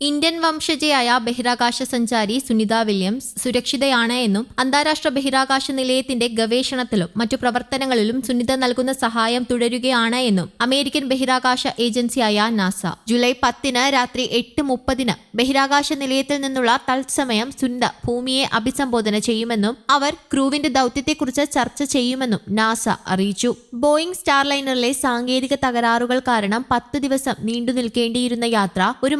Indian വംശജയായ ബഹിരാകാശ സഞ്ചാരി Sunitha Williams സുരക്ഷിതയാണ് എന്നും അന്താരാഷ്ട്ര ബഹിരാകാശ നിലയത്തിന്റെ ഗവേഷണത്തിലും മറ്റു പ്രവർത്തനങ്ങളിലും സുനിത നൽകുന്ന സഹായം തുടരുകയാണ് എന്നും അമേരിക്കൻ ബഹിരാകാശ ഏജൻസിയായ നാസ. ജൂലൈ പത്തിന് രാത്രി എട്ട് മുപ്പതിന് ബഹിരാകാശ നിലയത്തിൽ നിന്നുള്ള തത്സമയം സുനിത ഭൂമിയെ അഭിസംബോധന ചെയ്യുമെന്നും അവർ ക്രൂവിന്റെ ദൌത്യത്തെക്കുറിച്ച് ചർച്ച ചെയ്യുമെന്നും നാസ അറിയിച്ചു. ബോയിംഗ് സ്റ്റാർലൈനറിലെ സാങ്കേതിക തകരാറുകൾ കാരണം പത്ത് ദിവസം നീണ്ടു നിൽക്കേണ്ടിയിരുന്ന യാത്ര ഒരു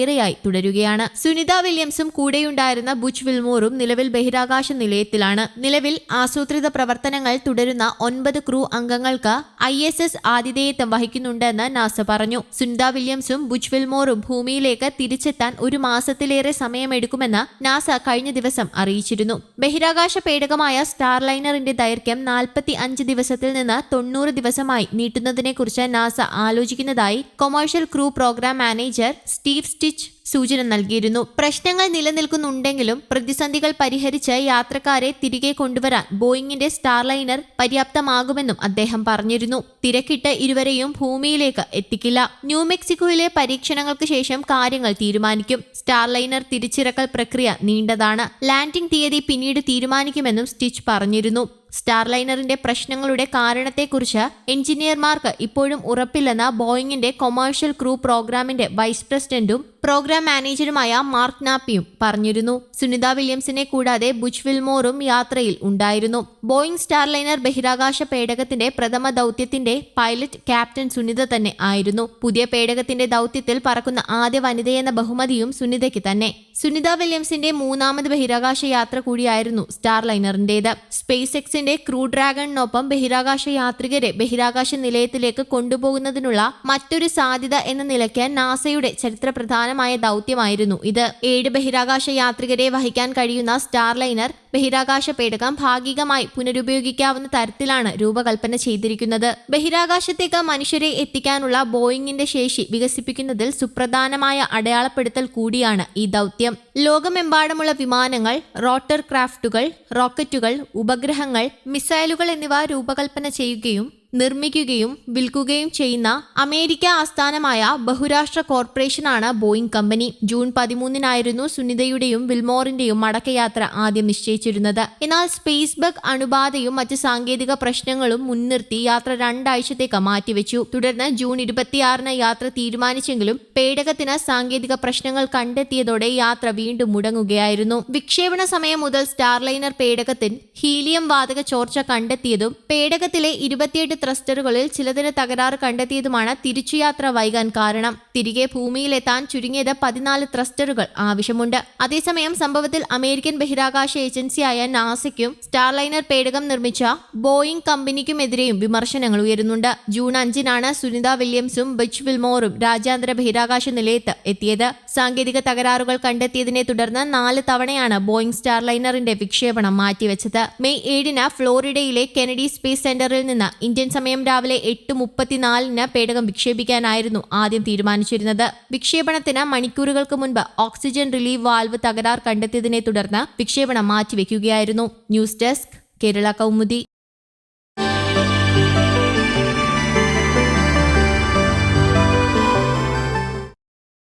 മാസത്തിലേറെയായി തുടരുകയാണ്. സുനിത വില്യംസും കൂടെയുണ്ടായിരുന്ന ബുച്ച് വിൽമോറും നിലവിൽ ബഹിരാകാശ നിലയത്തിലാണ്. നിലവിൽ ആസൂത്രിത പ്രവർത്തനങ്ങൾ തുടരുന്ന ഒൻപത് ക്രൂ അംഗങ്ങൾക്ക് ഐ എസ് എസ് ആതിഥേയത്വം വഹിക്കുന്നുണ്ടെന്ന് നാസ പറഞ്ഞു. സുനിത വില്യംസും ബുച്ച് വിൽമോറും ഭൂമിയിലേക്ക് തിരിച്ചെത്താൻ ഒരു മാസത്തിലേറെ സമയമെടുക്കുമെന്ന് നാസ കഴിഞ്ഞ ദിവസം അറിയിച്ചിരുന്നു. ബഹിരാകാശ പേടകമായ സ്റ്റാർലൈനറിന്റെ ദൈർഘ്യം നാൽപ്പത്തി അഞ്ച് ദിവസത്തിൽ നിന്ന് തൊണ്ണൂറ് ദിവസമായി നീട്ടുന്നതിനെക്കുറിച്ച് NASA ആലോചിക്കുന്നതായി commercial crew program manager Steve Stich സൂചന നൽകിയിരുന്നു. പ്രശ്നങ്ങൾ നിലനിൽക്കുന്നുണ്ടെങ്കിലും പ്രതിസന്ധികൾ പരിഹരിച്ച് യാത്രക്കാരെ തിരികെ കൊണ്ടുവരാൻ ബോയിങ്ങിന്റെ സ്റ്റാർലൈനർ പര്യാപ്തമാകുമെന്നും അദ്ദേഹം പറഞ്ഞിരുന്നു. തിരക്കിട്ട് ഇരുവരെയും ഭൂമിയിലേക്ക് എത്തിക്കില്ല. ന്യൂ മെക്സിക്കോയിലെ പരീക്ഷണങ്ങൾക്ക് ശേഷം കാര്യങ്ങൾ തീരുമാനിക്കും. സ്റ്റാർലൈനർ തിരിച്ചിറക്കൽ പ്രക്രിയ നീണ്ടതാണ്. ലാൻഡിംഗ് തീയതി പിന്നീട് തീരുമാനിക്കുമെന്നും സ്റ്റിച്ച് പറഞ്ഞിരുന്നു. സ്റ്റാർലൈനറിന്റെ പ്രശ്നങ്ങളുടെ കാരണത്തെക്കുറിച്ച് എഞ്ചിനീയർമാർക്ക് ഇപ്പോഴും ഉറപ്പില്ലെന്ന ബോയിങ്ങിന്റെ കൊമേഴ്ഷ്യൽ ക്രൂ പ്രോഗ്രാമിന്റെ വൈസ് പ്രസിഡന്റും പ്രോഗ്രാം മാനേജറുമായ മാർക്ക് നാപ്പിയും പറഞ്ഞിരുന്നു. സുനിത വില്യംസിനെ കൂടാതെ ബുച്ച് വിൽമോറും യാത്രയിൽ ഉണ്ടായിരുന്നു. ബോയിങ് സ്റ്റാർലൈനർ ബഹിരാകാശ പേടകത്തിന്റെ പ്രഥമ ദൗത്യത്തിന്റെ പൈലറ്റ് ക്യാപ്റ്റൻ സുനിത തന്നെ ആയിരുന്നു. പുതിയ പേടകത്തിന്റെ ദൗത്യത്തിൽ പറക്കുന്ന ആദ്യ വനിതയെന്ന ബഹുമതിയും സുനിതയ്ക്ക് തന്നെ. സുനിത വില്യംസിന്റെ മൂന്നാമത് ബഹിരാകാശ യാത്ര കൂടിയായിരുന്നു സ്റ്റാർലൈനറിന്റേത്. സ്പേസ് എക്സിന്റെ ക്രൂ ഡ്രാഗണിനൊപ്പം ബഹിരാകാശ യാത്രികരെ ബഹിരാകാശ നിലയത്തിലേക്ക് കൊണ്ടുപോകുന്നതിനുള്ള മറ്റൊരു സാധ്യത എന്ന നിലയ്ക്ക് നാസയുടെ ചരിത്ര പ്രധാനമായ ദൗത്യമായിരുന്നു. ഇത് ഏഴ് ബഹിരാകാശ യാത്രികരെ വഹിക്കാൻ കഴിയുന്ന സ്റ്റാർലൈനർ ബഹിരാകാശ പേടകം ഭാഗികമായി പുനരുപയോഗിക്കാവുന്ന തരത്തിലാണ് രൂപകൽപ്പന ചെയ്തിരിക്കുന്നത്. ബഹിരാകാശത്തേക്ക് മനുഷ്യരെ എത്തിക്കാനുള്ള ബോയിങ്ങിന്റെ ശേഷി വികസിപ്പിക്കുന്നതിൽ സുപ്രധാനമായ അടയാളപ്പെടുത്തൽ കൂടിയാണ് ഈ ദൗത്യം. ലോകമെമ്പാടുമുള്ള വിമാനങ്ങൾ റോട്ടർ ക്രാഫ്റ്റുകൾ റോക്കറ്റുകൾ ഉപഗ്രഹങ്ങൾ മിസൈലുകൾ എന്നിവ രൂപകൽപ്പന ചെയ്യുകയും നിർമ്മിക്കുകയും വിൽക്കുകയും ചെയ്യുന്ന അമേരിക്ക ആസ്ഥാനമായ ബഹുരാഷ്ട്ര കോർപ്പറേഷനാണ് ബോയിങ് കമ്പനി. ജൂൺ പതിമൂന്നിനായിരുന്നു സുനിതയുടെയും വിൽമോറിന്റെയും മടക്കയാത്ര ആദ്യം നിശ്ചയിച്ചിരുന്നത്. എന്നാൽ സ്പേസ് ബഗ് അണുബാധയും മറ്റ് സാങ്കേതിക പ്രശ്നങ്ങളും മുൻനിർത്തി യാത്ര രണ്ടാഴ്ചത്തേക്ക് മാറ്റിവെച്ചു. തുടർന്ന് ജൂൺ ഇരുപത്തിയാറിന് യാത്ര തീരുമാനിച്ചെങ്കിലും പേടകത്തിന് സാങ്കേതിക പ്രശ്നങ്ങൾ കണ്ടെത്തിയതോടെ യാത്ര വീണ്ടും മുടങ്ങുകയായിരുന്നു. വിക്ഷേപണ സമയം മുതൽ സ്റ്റാർലൈനർ പേടകത്തിൽ ഹീലിയം വാതക ചോർച്ച കണ്ടെത്തിയതും പേടകത്തിലെ ഇരുപത്തിയെട്ട് ത്രസ്റ്ററുകളിൽ ചിലതിന് തകരാറ് കണ്ടെത്തിയതുമാണ് തിരിച്ചുയാത്ര വൈകാൻ കാരണം. തിരികെ ഭൂമിയിലെത്താൻ ചുരുങ്ങിയത് പതിനാല് ത്രസ്റ്ററുകൾ ആവശ്യമുണ്ട്. അതേസമയം സംഭവത്തിൽ അമേരിക്കൻ ബഹിരാകാശ ഏജൻസിയായ നാസയ്ക്കും സ്റ്റാർലൈനർ പേടകം നിർമ്മിച്ച ബോയിംഗ് കമ്പനിക്കുമെതിരെയും വിമർശനങ്ങൾ ഉയരുന്നുണ്ട്. ജൂൺ അഞ്ചിനാണ് സുനിത വില്യംസും ബച്ച് വിൽമോറും രാജ്യാന്തര ബഹിരാകാശ നിലയത്ത് എത്തിയത്. സാങ്കേതിക തകരാറുകൾ കണ്ടെത്തിയതിനെ തുടർന്ന് നാല് തവണയാണ് ബോയിംഗ് സ്റ്റാർലൈനറിന്റെ വിക്ഷേപണം മാറ്റിവെച്ചത്. മെയ് ഏഴിന് ഫ്ലോറിഡയിലെ കെനഡി സ്പേസ് സെന്ററിൽ നിന്ന് ഇന്ത്യൻ സമയം രാവിലെ എട്ട് മുപ്പത്തിനാലിന് പേടകം വിക്ഷേപിക്കാനായിരുന്നു ആദ്യം തീരുമാനിച്ചിരുന്നത്. വിക്ഷേപണത്തിന് മണിക്കൂറുകൾക്ക് മുൻപ് ഓക്സിജൻ റിലീവ് വാൽവ് തകരാർ കണ്ടെത്തിയതിനെ തുടർന്ന് വിക്ഷേപണം മാറ്റിവെക്കുകയായിരുന്നു. News desk Kerala Kaumudi.